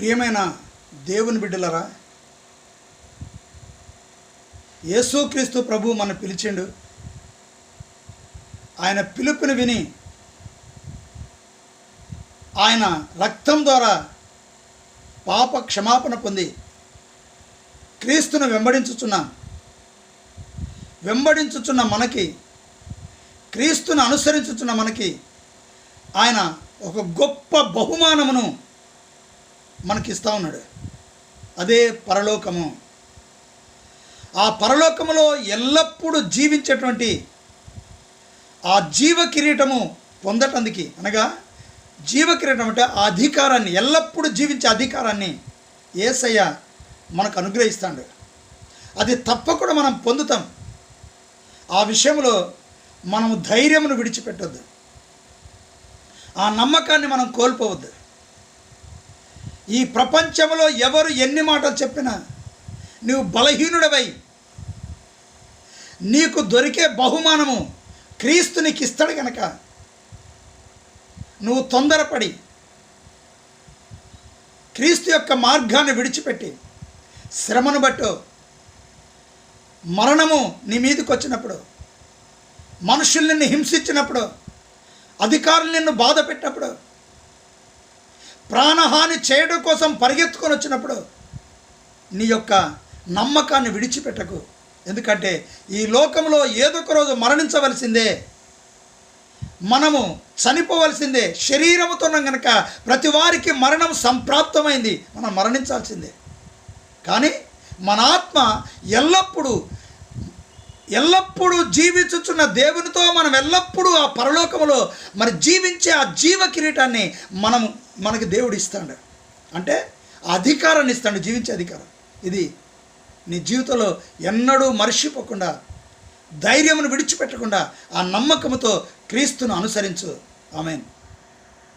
ప్రియమైన దేవుని బిడ్డలరా యేసుక్రీస్తు ప్రభు మన పిలిచిండు. ఆయన పిలుపుని విని ఆయన రక్తం ద్వారా పాప క్షమాపణ పొంది క్రీస్తును వెంబడించుచున్న వెంబడించుచున్న మనకి క్రీస్తును అనుసరించుచున్న మనకి ఆయన ఒక గొప్ప బహుమానమును మనకి ఇస్తూ ఉన్నాడు. అదే పరలోకము. ఆ పరలోకములో ఎల్లప్పుడూ జీవించేటువంటి ఆ జీవ కిరీటము పొందటానికి అనగా జీవ కిరీటం అంటే ఆ అధికారాన్ని ఎల్లప్పుడూ జీవించే అధికారాన్ని ఏసయ్య మనకు అనుగ్రహిస్తాడు. అది తప్పకుండా మనం పొందుతాం. ఆ విషయంలో మనము ధైర్యమును విడిచిపెట్టొద్దు. ఆ నమ్మకాన్ని మనం కోల్పోవద్దు. ఈ ప్రపంచంలో ఎవరు ఎన్ని మాటలు చెప్పినా నువ్వు బలహీనుడవై నీకు దొరికే బహుమానము క్రీస్తు నీకు ఇస్తాడు కనుక నువ్వు తొందరపడి క్రీస్తు యొక్క మార్గాన్ని విడిచిపెట్టి శ్రమను బట్టు మరణము నీ మీదకి వచ్చినప్పుడు మనుషుల్ని హింసించినప్పుడు అధికారులు నిన్ను బాధ పెట్టినప్పుడు ప్రాణహాని చేయడం కోసం పరిగెత్తుకొని వచ్చినప్పుడు నీ యొక్క నమ్మకాన్ని విడిచిపెట్టకు. ఎందుకంటే ఈ లోకంలో ఏదొక రోజు మరణించవలసిందే. మనము చనిపోవలసిందే. శరీరముతో కనుక ప్రతి వారికి మరణం సంప్రాప్తమైంది. మనం మరణించాల్సిందే. కానీ మన ఆత్మ ఎల్లప్పుడూ ఎల్లప్పుడూ జీవించుచున్న దేవునితో మనం ఎల్లప్పుడూ ఆ పరలోకములో మరి జీవించే ఆ జీవ కిరీటాన్ని మనం మనకి దేవుడు ఇస్తాడు. అంటే ఆ అధికారాన్ని ఇస్తాడు జీవించే అధికారం. ఇది నీ జీవితంలో ఎన్నడూ మర్చిపోకుండా ధైర్యమును విడిచిపెట్టకుండా ఆ నమ్మకముతో క్రీస్తును అనుసరించు. ఆమెను.